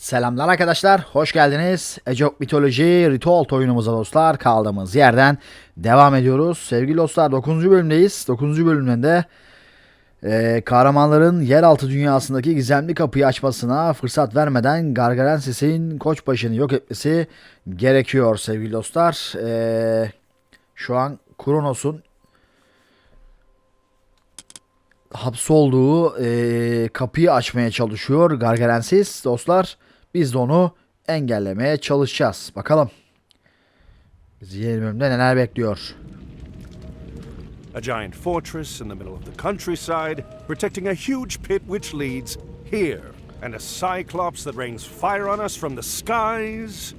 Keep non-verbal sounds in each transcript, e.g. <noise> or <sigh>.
Selamlar arkadaşlar, hoş geldiniz. Age of Mythology Ritual oyunumuza dostlar kaldığımız yerden devam ediyoruz. Sevgili dostlar 9. bölümdeyiz. 9. bölümde e, kahramanların yeraltı dünyasındaki gizemli kapıyı açmasına fırsat vermeden Gargarensis'in koçbaşını yok etmesi gerekiyor sevgili dostlar. E, şu an Kronos'un hapsolduğu e, kapıyı açmaya çalışıyor Gargarensis dostlar. Biz de onu engellemeye çalışacağız. Bakalım. Bizi yeni bölümde neler bekliyor. A giant fortress in the middle of the countryside, protecting a huge pit which leads here. And a cyclops that rains fire on us from the skies.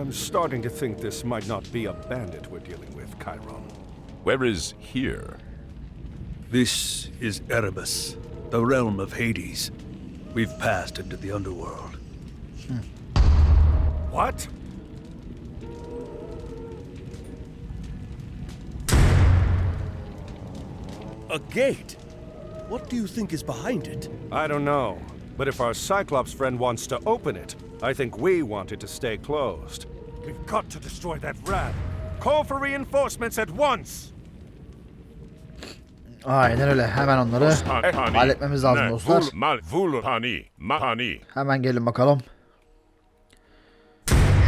I'm starting to think this might not be a bandit we're dealing with, Chiron. Where is here? This is Erebus, the realm of Hades. We've passed into the underworld. What? A gate? What do you think is behind it? I don't know. But if our cyclops friend wants to open it, I think we want it to stay closed. We've got to destroy that rat. Call for reinforcements at once! Aynen öyle. Hemen onları Hani, halletmemiz lazım dostlar. hani, hani. Hemen gelin bakalım.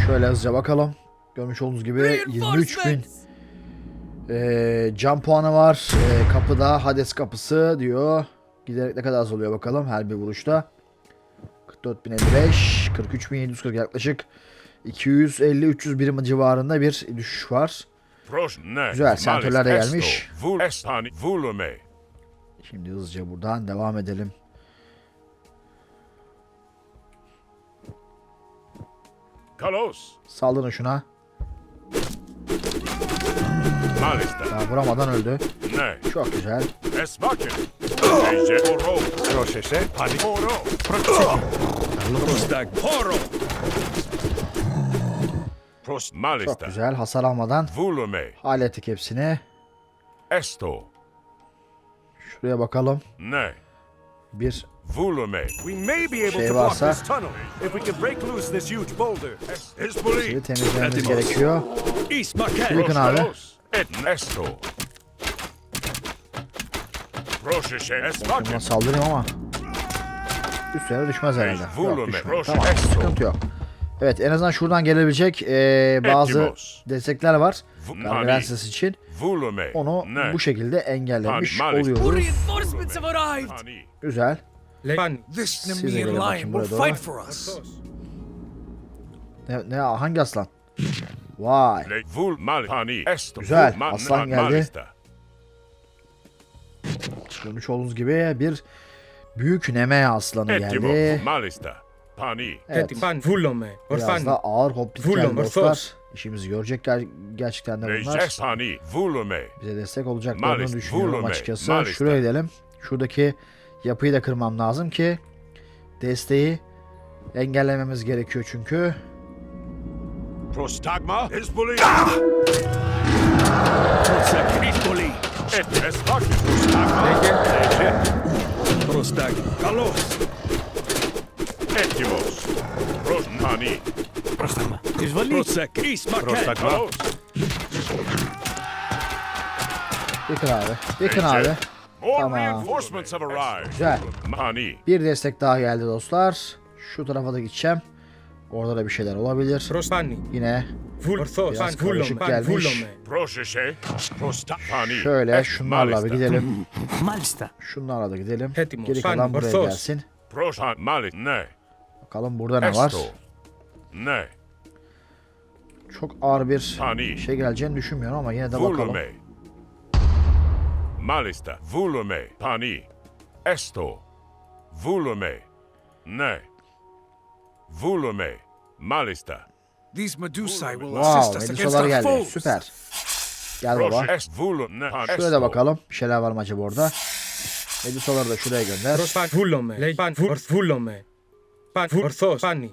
Şöyle hızlıca bakalım. Görmüş olduğunuz gibi 23 bin eee, can puanı var. Eee, kapıda Hades kapısı diyor. Giderek ne kadar az oluyor bakalım her bir vuruşta. 44.055, 43.740 yaklaşık 250-300 birim civarında bir düşüş var. Güzel, sentörler de gelmiş. Şimdi hızlıca buradan devam edelim. Kalos, Saldırın şuna. malista, Daha vuramadan öldü. ne, Çok güzel. esvaken. Ece, oro, Proshese, hani oro. Prostag Poro! Pros, Çok malista, güzel. Hasar almadan volume. hallettik hepsini. Esto, Şuraya bakalım. ne, Bir Şey varsa- şeyi temizlememiz gerekiyor. Yıkın abi. Esvaken. saldırayım ama üstlerine düşmez herhalde. Yok. Roche, Tamam sıkıntı yok. Evet en azından şuradan gelebilecek eee, bazı destekler var. Gargarensis için. Onu bu şekilde engellemiş Hani, oluyoruz. Hani. Güzel. Siz de in gelin line bakayım will buraya doğru. fight for us. Ne, ne hangi aslan? Vay. Hani. Güzel, aslan geldi. Görmüş olduğunuz gibi bir büyük neme aslanı geldi. Evet. Biraz Orfan, da ağır geldi dostlar. İşimizi görecek ger- gerçekten de bunlar. Bize destek olacaklarını düşünüyorum açıkçası. Şuraya gidelim. Şuradaki yapıyı da kırmam lazım ki desteği engellememiz gerekiyor çünkü. Prostagma. Hispoli. Prostag Hispoli! Et esvaken. Prostagma. Leje. Prostag Kalos! Etimos. Pros. Prostag East Maket! Prostagma. Kalos. Yıkın abi. More Tamam. Güzel. Hani. Bir destek daha geldi dostlar. Şu tarafa da gideceğim. Orada da bir şeyler olabilir. Prosfani, Yine Biraz karışık gelmiş. Şöyle Es şunlarla bir gidelim. <laughs> Malista. Şunlarla da gidelim. Geri kalan buraya gelsin. Bakalım burada ne var. Ne. Çok ağır bir Hani. şey geleceğini düşünmüyorum ama yine de bakalım. Volume. Malista. Volume. Pani. Esto. Volume. Ne. Volume. Malista. These Medusae will Wow, assist us against Medusalar our geldi. foes. Süper. Gel baba. Volume. Şöyle de Esto. bakalım. Bir şeyler var mı acaba orada? Medusaları da şuraya gönder. Fan, Vul- Vulome. Fan, Vul- Orthos, Fani,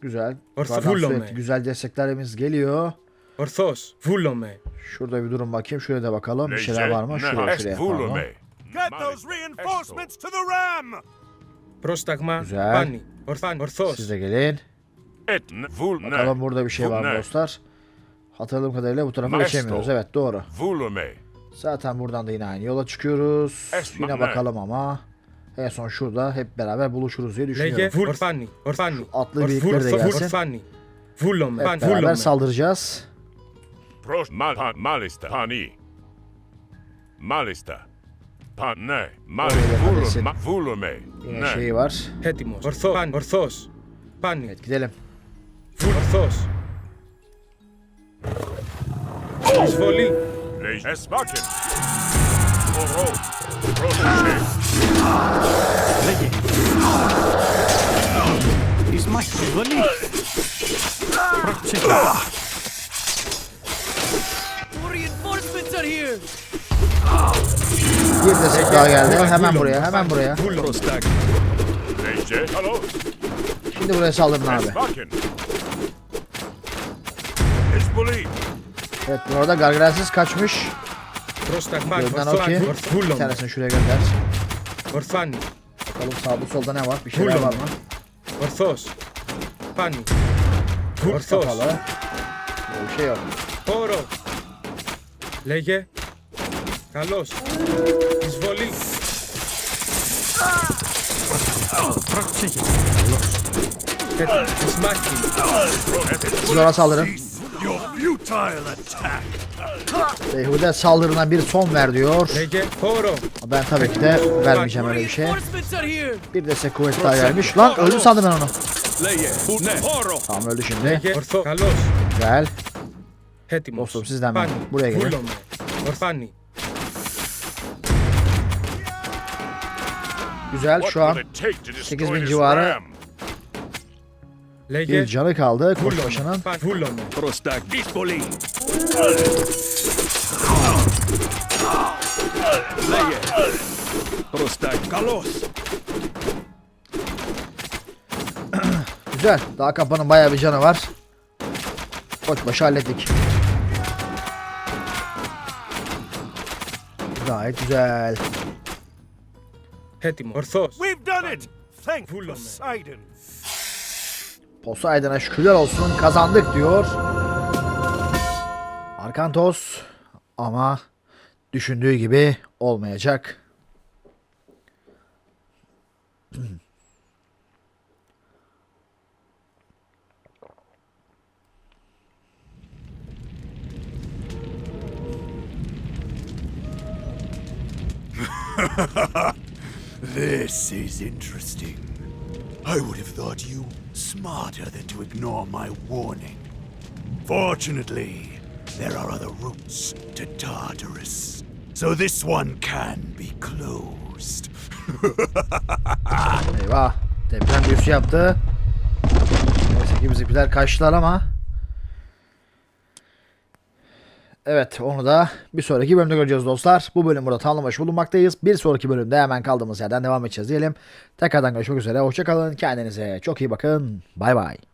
Güzel. Full me. Güzel desteklerimiz geliyor. Orthos, full me. Şurada bir durum bakayım. Şöyle de bakalım. Bir şeyler var mı? Şuraya şuraya pardon. Get those reinforcements to the ram. Prostagma, Güzel. Pani, Orthan, Orthos. Siz de gelin. Et, full Bakalım burada bir şey var mı dostlar? Hatırladığım kadarıyla bu tarafa geçemiyoruz. Evet doğru. Zaten buradan da yine aynı yola çıkıyoruz. Yine bakalım ama. En son şurada hep beraber buluşuruz diye düşünüyorum. Lege full fanny. Fanny. Atlı birlikleri de gelsin. Fanny. Full on. Hep beraber saldıracağız. Proş mal malista hani. Malista. Panne. Mal vurma vurme. Yine şeyi var. Hetimos. Ortho. Pan. Orthos. Panni. Evet gidelim. Full orthos. Esvoli. Esbakim. Oro. Proşe. Legi. Из масти вали. Прочитал. Bir de sıklar geldi. Hemen buraya, hemen buraya. Şimdi buraya saldırın abi. Evet, bu arada gargaransız kaçmış. Gözden o ki. Bir tanesini şuraya gönder. Ορθάνι. Bakalım sağda solda ne var? Bir şeyler Vurma. var mı? Ορθός. Πάνι. Kurt Ορθός. kapalı. Böyle bir şey yok. Χώρο. Λέγε. Καλός. Εισβολή. Έτοιμος. Εισμάχη. Siz ona saldırın. Beyhude saldırına bir son ver diyor. Ben tabii ki de vermeyeceğim öyle bir şey. Bir de size kuvvet daha gelmiş. Lan öldü sandım ben onu. Tamam öldü şimdi. Gel. Dostum sizden ben. Buraya gelin. Güzel şu an 8000 civarı bir canı kaldı. Koşu başlanan. Prostak dispoli. Lege. Prostak kalos. Güzel. Daha kapanın bayağı bir canı var. Koç başı hallettik. Gayet güzel. Petimo. Orsos. We've done it. Thank Poseidon. Poseidon'a şükürler olsun kazandık diyor. Arkantos ama düşündüğü gibi olmayacak. <laughs> This is interesting. I would have thought you smarter than to ignore my warning. Fortunately, there are other routes to Tartarus, so this one can be closed. <laughs> Eyvah. Deprem büyüsü yaptı. Neyse ki bizimkiler kaçtılar ama. Evet onu da bir sonraki bölümde göreceğiz dostlar. Bu bölüm burada tamamlamış bulunmaktayız. Bir sonraki bölümde hemen kaldığımız yerden devam edeceğiz diyelim. Tekrardan görüşmek üzere. Hoşçakalın. Kendinize çok iyi bakın. Bay bay.